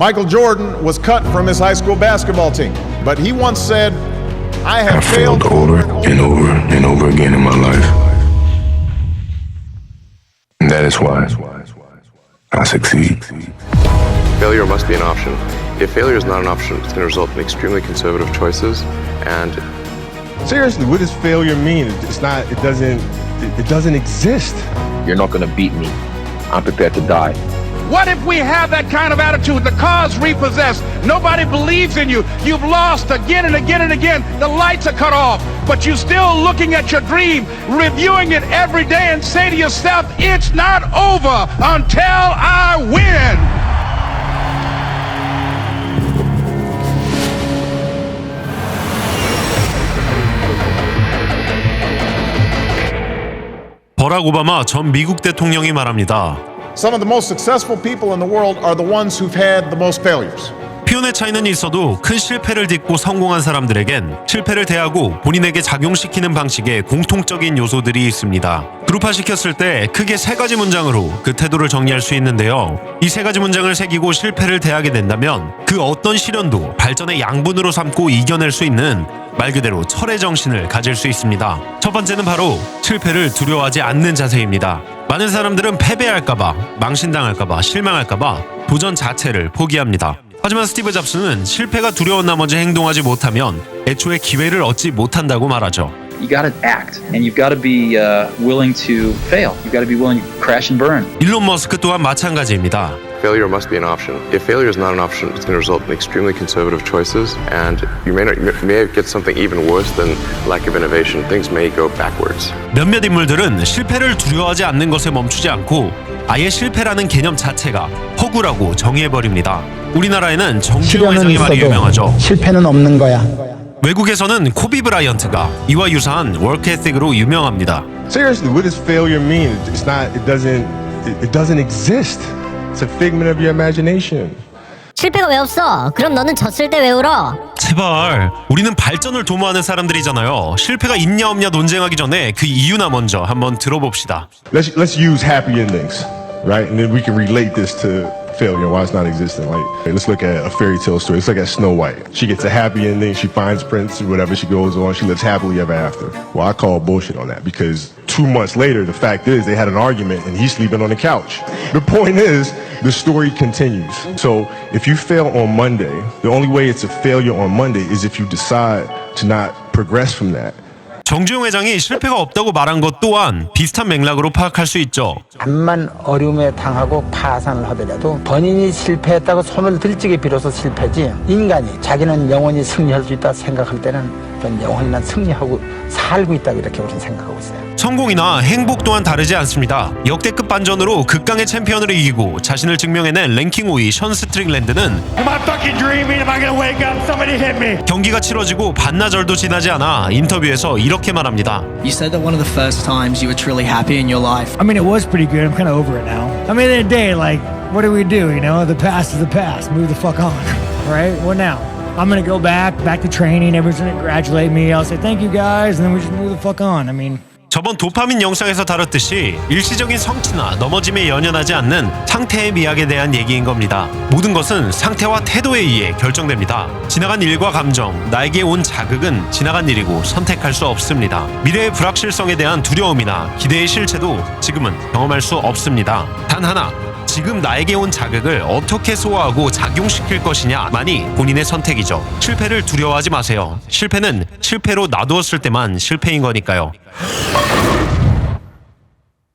Michael Jordan was cut from his high school basketball team, but he once said, I have I failed failed over and over and over again in my life. And that is why I succeed. Failure must be an option. If failure is not an option, it's going to result in extremely conservative choices and Seriously, what does failure mean? It's not. It doesn't. It, it doesn't exist. You're not going to beat me. I'm prepared to die. What if we have that kind of attitude? The car's repossessed. Nobody believes in you. You've lost again and again and again. The lights are cut off, but you're still looking at your dream, reviewing it every day, and say to yourself, it's not over until I win. 버락 오바마 전 미국 대통령이 말합니다. Some of the most successful people in the world are the ones who've had the most failures. 표현의 차이는 있어도 큰 실패를 딛고 성공한 사람들에겐 실패를 대하고 본인에게 작용시키는 방식에 공통적인 요소들이 있습니다. 그룹화시켰을 때 크게 세 가지 문장으로 그 태도를 정리할 수 있는데요. 이 세 가지 문장을 새기고 실패를 대하게 된다면 그 어떤 시련도 발전의 양분으로 삼고 이겨낼 수 있는 말 그대로 철의 정신을 가질 수 있습니다. 첫 번째는 바로 실패를 두려워하지 않는 자세입니다. 많은 사람들은 패배할까봐, 망신당할까봐, 실망할까봐 도전 자체를 포기합니다. 하지만 스티브 잡스는 실패가 두려운 나머지 행동하지 못하면 애초에 기회를 얻지 못한다고 말하죠. you got to act and you've got to be uh, willing to fail. You've got to be willing to crash and burn. 일론 머스크 또한 마찬가지입니다. Failure must be an option. If failure is not an option, it's going to result in extremely conservative choices and you may not you may get something even worse than lack of innovation. Things may go backwards. 몇몇 인물들은 실패를 두려워하지 않는 것에 멈추지 않고 아예 실패라는 개념 자체가 허구라고 정의해버립니다. 우리나라에는 정주영 회장의 말이 유명하죠. 실패는 없는 거야. 외국에서는 코비 브라이언트가 이와 유사한 워크 에틱으로 유명합니다. Seriously, what does failure mean? It's not. It doesn't. It doesn't exist. It's a figment of your imagination. 실패가 왜 없어? 그럼 너는 졌을 때 왜 울어? 제발 우리는 발전을 도모하는 사람들이잖아요. 실패가 있냐 없냐 논쟁하기 전에 그 이유나 먼저 한번 들어봅시다. Let's let's use happy endings, right? And then we can relate this to failure, why it's not existing. Like, let's look at a fairy tale story. Let's look at Snow White. She gets a happy ending. She finds Prince, whatever she goes on. She lives happily ever after. Well, I call bullshit on that because two months later, the fact is they had an argument and he's sleeping on the couch. The point is, the story continues. So if you fail on Monday, the only way it's a failure on Monday is if you decide to not progress from that. 정주영 회장이 실패가 없다고 말한 것 또한 비슷한 맥락으로 파악할 수 있죠. 암만 어려움에 당하고 파산을 하더라도 본인이 실패했다고 손을 들찌게 빌어서 실패지 인간이 자기는 영원히 승리할 수 있다 생각할 때는 영원히 난 승리하고 살고 있다 이렇게 우리는 생각하고 있어요. 성공이나 행복 또한 다르지 않습니다. 역대급 반전으로 극강의 챔피언을 이기고 자신을 증명해낸 랭킹 5위 션 스트링랜드는 Am I fucking dreaming? Am I gonna wake up? Somebody hit me. 경기가 치러지고 반나절도 지나지 않아 인터뷰에서 이렇게 말합니다. You said that one of the first times you were truly happy in your life. I mean, it was pretty good. I'm kind of over it now. I mean, at the end of the day, like, what do we do? You know, the past is the past. Move the fuck on. Right? What now? I'm gonna go back, back to training. Everyone's gonna congratulate me. I'll say thank you guys, and then we just move the fuck on. I mean, 저번 도파민 영상에서 다뤘듯이 일시적인 성취나 넘어짐에 연연하지 않는 상태의 미학에 대한 얘기인 겁니다. 모든 것은 상태와 태도에 의해 결정됩니다. 지나간 일과 감정, 나에게 온 자극은 지나간 일이고 선택할 수 없습니다. 미래의 불확실성에 대한 두려움이나 기대의 실체도 지금은 경험할 수 없습니다. 단 하나, 지금 나에게 온 자극을 어떻게 소화하고 작용시킬 것이냐만이 본인의 선택이죠. 실패를 두려워하지 마세요. 실패는 실패로 놔두었을 때만 실패인 거니까요.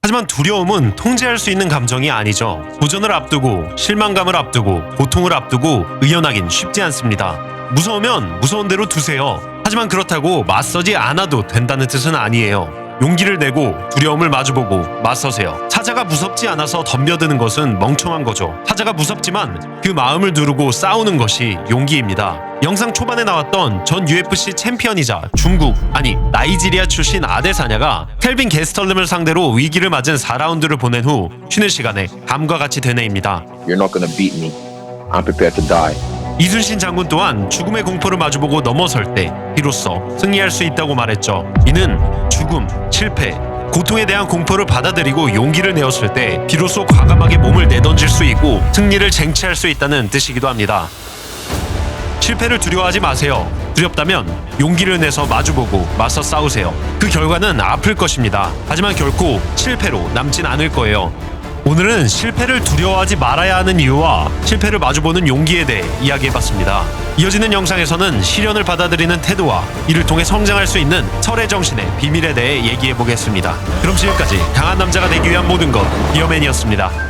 하지만 두려움은 통제할 수 있는 감정이 아니죠. 도전을 앞두고 실망감을 앞두고 고통을 앞두고 의연하긴 쉽지 않습니다. 무서우면 무서운 대로 두세요. 하지만 그렇다고 맞서지 않아도 된다는 뜻은 아니에요. 용기를 내고 두려움을 마주보고 맞서세요. 사자가 무섭지 않아서 덤벼드는 것은 멍청한 거죠. 사자가 무섭지만 그 마음을 누르고 싸우는 것이 용기입니다. 영상 초반에 나왔던 전 UFC 챔피언이자 중국 아니 나이지리아 출신 아데사냐가 켈빈 게스털름을 상대로 위기를 맞은 4라운드를 보낸 후 쉬는 시간에 다음과 같이 되뇌입니다. You're not to beat me. I'm prepared to die. 이순신 장군 또한 죽음의 공포를 마주보고 넘어설 때 비로소 승리할 수 있다고 말했죠. 이는 죽음, 실패, 고통에 대한 공포를 받아들이고 용기를 내었을 때 비로소 과감하게 몸을 내던질 수 있고 승리를 쟁취할 수 있다는 뜻이기도 합니다. 실패를 두려워하지 마세요. 두렵다면 용기를 내서 마주보고 맞서 싸우세요. 그 결과는 아플 것입니다. 하지만 결코 실패로 남진 않을 거예요. 오늘은 실패를 두려워하지 말아야 하는 이유와 실패를 마주보는 용기에 대해 이야기해봤습니다. 이어지는 영상에서는 시련을 받아들이는 태도와 이를 통해 성장할 수 있는 철의 정신의 비밀에 대해 얘기해보겠습니다. 그럼 지금까지 강한 남자가 되기 위한 모든 것 비어맨이었습니다.